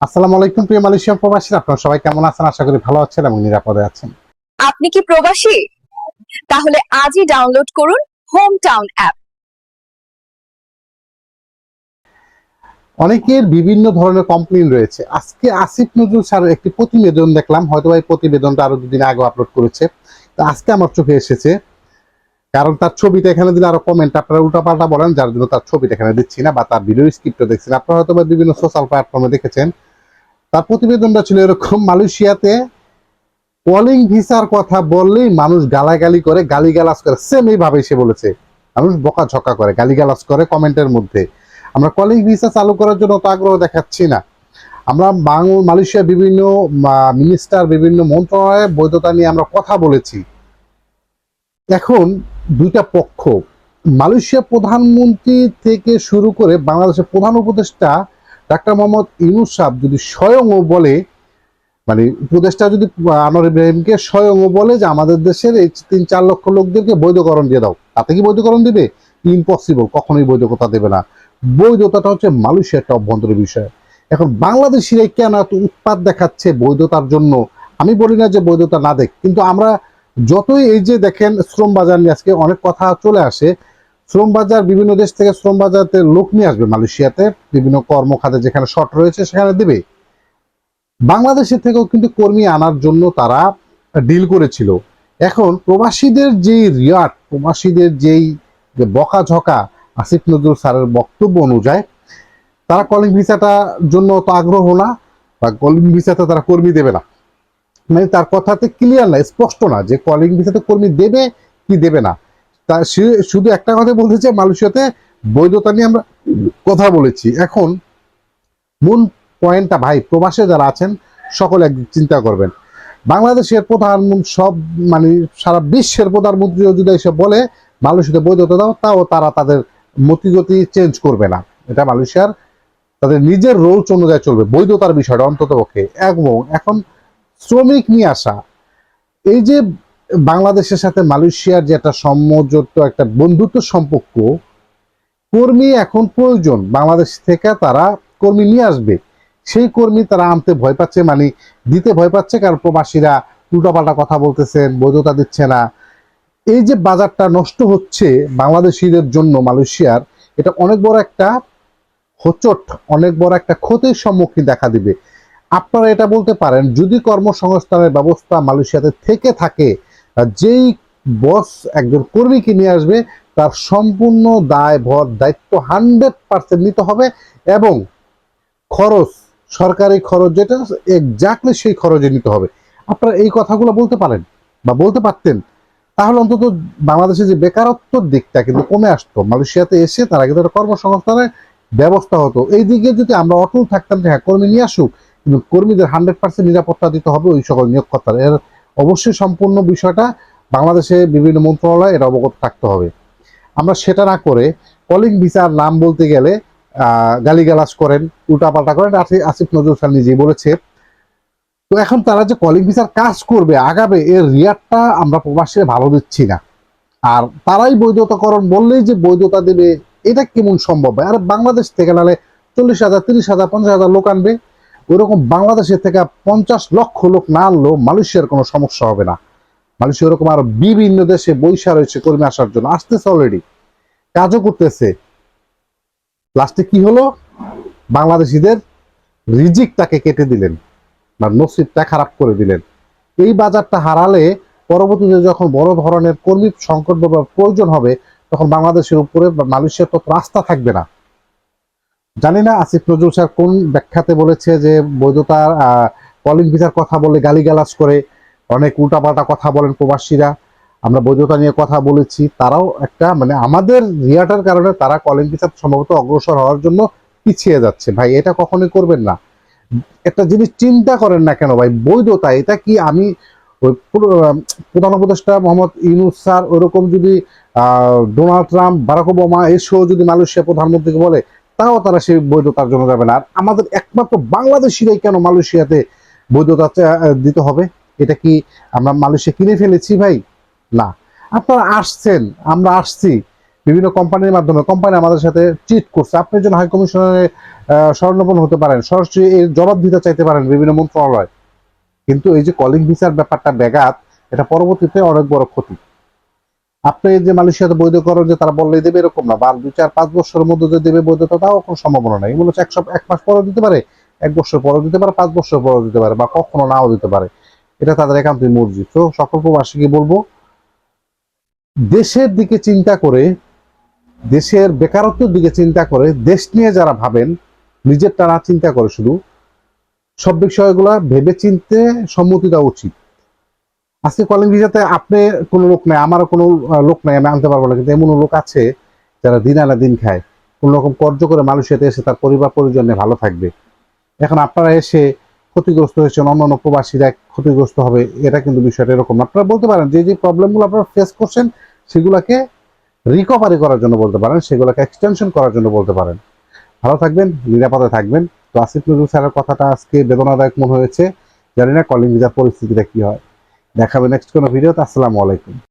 আসসালামু আলাইকুম প্রিয় মালয়েশিয়া প্রবাসী আপনারা সবাই কেমন আছেন? আশা করি ভালো আছেন এবং নিরাপদে আছেন। আপনি কি প্রবাসী? তাহলে আজই ডাউনলোড করুন হোম টাউন অ্যাপ অনেকের বিভিন্ন ধরনের কমপ্লেন রয়েছে। আজকে আসিফ নজরুল স্যারের একটি প্রতিবেদন দেখলাম হয়তো এই প্রতিবেদনটা আরও দুদিন আগে আপলোড করেছে। তো আজকে আমার চোখে এসেছে কারণ তার ছবিটা এখানে দিলে আরও কমেন্ট আপনারা উল্টাপাল্টা বলেন, যার জন্য তার ছবিটা এখানে দিচ্ছি না বা তার ভিডিও স্ক্রিপ্টও দেখছি না। আপনারা হয়তো বিভিন্ন সোশ্যাল প্ল্যাটফর্মে দেখেছেন, তার প্রতিবেদনটা ছিল এরকম, মালয়েশিয়াতে কলিং ভিসার কথা বললেই মানুষ গালাগালি করে, গালিগালাজ করে সেম এইভাবে সে বলেছে। মানুষ বকাঝকা করে, গালিগালাজ করে কমেন্টের মধ্যে। আমরা কলিং ভিসা চালু করার জন্য তো আগ্রহ দেখাচ্ছি না। আমরা বাংল, মালয়েশিয়ার বিভিন্ন মিনিস্টার বিভিন্ন মন্ত্রণালয়ে বৈধতা নিয়ে আমরা কথা বলেছি। এখন দুইটা পক্ষ। মালয়েশিয়া প্রধানমন্ত্রী থেকে শুরু করে বাংলাদেশের প্রধান উপদেষ্টা ডাক্তার মোহাম্মদ ইউনুস সাহেব যদি স্বয়ংও বলে মানে উপদেষ্টা যদি আনোয়ার ইব্রাহিমকে স্বয়ংও বলে যে আমাদের দেশের এই তিন চার লক্ষ লোকদেরকে বৈধকরণ দিয়ে দাও, তাতে কি বৈধকরণ দিবে? ইম্পসিবল কখনোই বৈধকতা দেবে না। বৈধতাটা হচ্ছে মালয়েশিয়ার একটা অভ্যন্তরীণ বিষয়। এখন বাংলাদেশিরাই কেন এত উৎপাদ দেখাচ্ছে বৈধতার জন্য? আমি বলি না যে বৈধতা না দেখ, কিন্তু আমরা যতই এই যে দেখেন শ্রম বাজার নিয়ে আজকে অনেক কথা চলে আসে, শ্রম বাজার বিভিন্ন দেশ থেকে শ্রম বাজারতে লোক নিয়ে আসবে মালয়েশিয়াতে, বিভিন্ন কর্মখাতে যেখানে শর্ট রয়েছে সেখানে দেবে। বাংলাদেশের থেকেও কিন্তু কর্মী আনার জন্য তারা ডিল করেছিল। এখন প্রবাসীদের যেই রিয়াট, প্রবাসীদের যেই যে বকাঝকা আসিফ নজরুল স্যারের বক্তব্য অনুযায়ী, তারা কলিং ভিসাটার জন্য তো আগ্রহ না বা কলিং ভিসাতে তারা কর্মী দেবে না। মানে তার কথাতে ক্লিয়ার না, স্পষ্ট না যে কলিং ভিসাতে কর্মী দেবে কি দেবে না। তা সে শুধু একটা কথা বলতে চাই, মালয়েশিয়াতে বৈধতা নিয়ে আমরা কথা বলেছি। এখন মূল পয়েন্টটা ভাই, প্রবাসে যারা আছেন, সকলে একদিন চিন্তা করবেন। বাংলাদেশের প্রধান সব মানে সারা বিশ্বের প্রধানমন্ত্রীও যদি এসে বলে, মালয়েশিয়াতে বৈধতা দাও, তাও তারা তাদের মতিগতি চেঞ্জ করবে না। এটা মালয়েশিয়ার তাদের নিজের রোলস অনুযায়ী চলবে, বৈধতার বিষয়টা অন্তত পক্ষে এবং এখন শ্রমিক নিয়ে আসা। এই যে বাংলাদেশের সাথে মালয়েশিয়ার যে একটা সমঝোত একটা বন্ধুত্ব সম্পর্ক, কর্মী এখন প্রয়োজন। বাংলাদেশ থেকে তারা কর্মী নিয়ে আসবে। সেই কর্মী তারা আনতে ভয় পাচ্ছে মানে দিতে ভয় পাচ্ছে, কারণ প্রবাসীরা উল্টাপাল্টা কথা বলতেছেন বৈধতা দিচ্ছে না। এই যে বাজারটা নষ্ট হচ্ছে বাংলাদেশিদের জন্য মালয়েশিয়ার, এটা অনেক বড় একটা হোচট, অনেক বড় একটা ক্ষতির সম্মুখীন দেখা দিবে। আপনারা এটা বলতে পারেন, যদি কর্মসংস্থানের ব্যবস্থা মালয়েশিয়াতে থেকে থাকে, যেই বস একজন কর্মীকে নিয়ে আসবে, তার সম্পূর্ণ দায়, ভর, দায়িত্ব হান্ড্রেড পার্সেন্ট নিতে হবে এবং খরচ, সরকারি খরচ যেটা এক্স্যাক্টলি সেই খরচে নিতে হবে। আপনারা এই কথাগুলো বলতে পারেন বা বলতে পারতেন, তাহলে অন্তত বাংলাদেশের যে বেকারত্বর দিকটা কিন্তু কমে আসতো। মালয়েশিয়াতে এসে তারা কিন্তু একটা কর্মসংস্থানের ব্যবস্থা হতো। এই দিকে যদি আমরা অটল থাকতাম যে হ্যাঁ কর্মী নিয়ে আসুক কর্মীদের হান্ড্রেড পার্সেন্ট নিরাপত্তা দিতে হবে ওই সকল নিয়োগকর্তার। এর অবশ্যই সম্পূর্ণ বিষয়টা বাংলাদেশে বিভিন্ন মন্ত্রণালয় এটা অবগত থাকতে হবে। আমরা সেটা না করে কলিং ভিসার নাম বলতে গেলে, আহ, গালিগালাজ করেন, উল্টাপাল্টা করেন আসি- আসিফ নজরুল খান নিজেই বলেছে। তো এখন তারা যে কলিং ভিসার কাজ করবে, আগাবে, এর রিয়ারটা আমরা প্রবাসীরা ভালো দিচ্ছি না। আর তারাই বৈধতাকরণ বললেই যে বৈধতা দেবে, এটা কেমন সম্ভব? হয় আর বাংলাদেশ থেকে নাহলে চল্লিশ হাজার, তিরিশ হাজার, পঞ্চাশ হাজার লোক আনবে। ওইরকম বাংলাদেশের থেকে পঞ্চাশ লক্ষ লোক না আনলেও মালয়েশিয়ার কোনো সমস্যা হবে না। মালয়েশিয়া ওরকম আরও বিভিন্ন দেশে বৈশা রয়েছে কর্মী আসার জন্য। আসতেছে অলরেডি কাজও করতেছে। লাস্টে কি হলো? বাংলাদেশিদের রিজিকটাকে কেটে দিলেন বা নসিবটা খারাপ করে দিলেন। এই বাজারটা হারালে পরবর্তীতে যখন বড় ধরনের কর্মী সংকট বা প্রয়োজন হবে, তখন বাংলাদেশের উপরে মালয়েশিয়ার তো রাস্তা থাকবে না। জানি না আসিফ নজরুল স্যার কোন ব্যাখ্যাতে বলেছে যে বৈধতার কলিং ভিসার কথা বলে গালিগালাজ করে, অনেক উল্টাপাল্টা কথা বলেন প্রবাসীরা। আমরা বৈধতা নিয়ে কথা বলেছি। তারাও একটা মানে আমাদের রিয়াটার কারণে তারা কলিং ভিসার সম্ভবত অগ্রসর হওয়ার জন্য পিছিয়ে যাচ্ছে। ভাই, এটা কখনোই করবেন না। একটা জিনিস চিন্তা করেন না কেন ভাই? বৈধতা, এটা কি আমি প্রধান উপদেষ্টা মোহাম্মদ ইউনুস স্যার ওরকম যদি ডোনাল্ড ট্রাম্প, বারাক ওবামা এসেও যদি মালয়েশিয়া প্রধানমন্ত্রীকে বলে তাও তারা সেই বৈধতার জন্য যাবে না। আর আমাদের একমাত্র বাংলাদেশিরাই কেন মালয়েশিয়াতে বৈধতা দিতে হবে? এটা কি আমরা মালয়েশিয়া কিনে ফেলেছি ভাই? না। আপনারা আসছেন, আমরা আসছি। বিভিন্ন কোম্পানির মাধ্যমে, কোম্পানি আমাদের সাথে চিট করছে। আপনি যেন হাই কমিশনে স্বর্ণপন্ন হতে পারেন সরাসরি এর জবাব দিতে চাইতে পারেন বিভিন্ন মন্ত্রণালয়। কিন্তু এই যে কলিং ভিসার ব্যাপারটা ব্যাঘাত, এটা পরবর্তীতে অনেক বড় ক্ষতি। আপনি যে মালয়েশিয়াতে বৈধকরণ যে তারা বললেই দেবে, এরকম না। বা দুই, চার, পাঁচ বছরের মধ্যে যে দেবে বৈধতা, তাও কোনো সম্ভাবনা নাই। এগুলো এক এক মাস পরেও দিতে পারে, এক বছর পরেও দিতে পারে, পাঁচ বছর পরেও দিতে পারে, বা কখনো নাও দিতে পারে। এটা তাদের একান্তই মর্জি। তো সকল প্রবাসীকে বলব, দেশের দিকে চিন্তা করে, দেশের বেকারত্বের দিকে চিন্তা করে, দেশ নিয়ে যারা ভাবেন, নিজের না চিন্তা করে শুধু, সব বিষয়গুলো ভেবে চিনতে সম্মতি দেওয়া উচিত। আজকে কলিং ভিসাতে আপনি কোনো লোক নাই, আমারও কোনো লোক নাই, আমি আনতে পারব না। কিন্তু এমন লোক আছে যারা দিন আনা দিন খায়। কোনো রকম কর্য করে মালয়েশিয়াতে এসে তার পরিবার, পরিজন ভালো থাকবে। এখন আপনারা এসে ক্ষতিগ্রস্ত হয়েছেন অন্যান্য প্রবাসীরা ক্ষতিগ্রস্ত হবে, এটা কিন্তু বিষয়টা এরকম আপনারা বলতে পারেন, যে যে প্রবলেমগুলো আপনারা ফেস করছেন, সেগুলোকে রিকভারি করার জন্য বলতে পারেন, সেগুলোকে এক্সটেনশন করার জন্য বলতে পারেন। ভালো থাকবেন, নিরাপদে থাকবেন। তো আসিফ নজরুল স্যারের কথাটা আজকে বেদনাদায়ক মনে হয়েছে। জানি না কলিং ভিসার পরিস্থিতিটা কি হয়। দেখাবে নেক্সট কোনো ভিডিওতে আসসালামু আলাইকুম।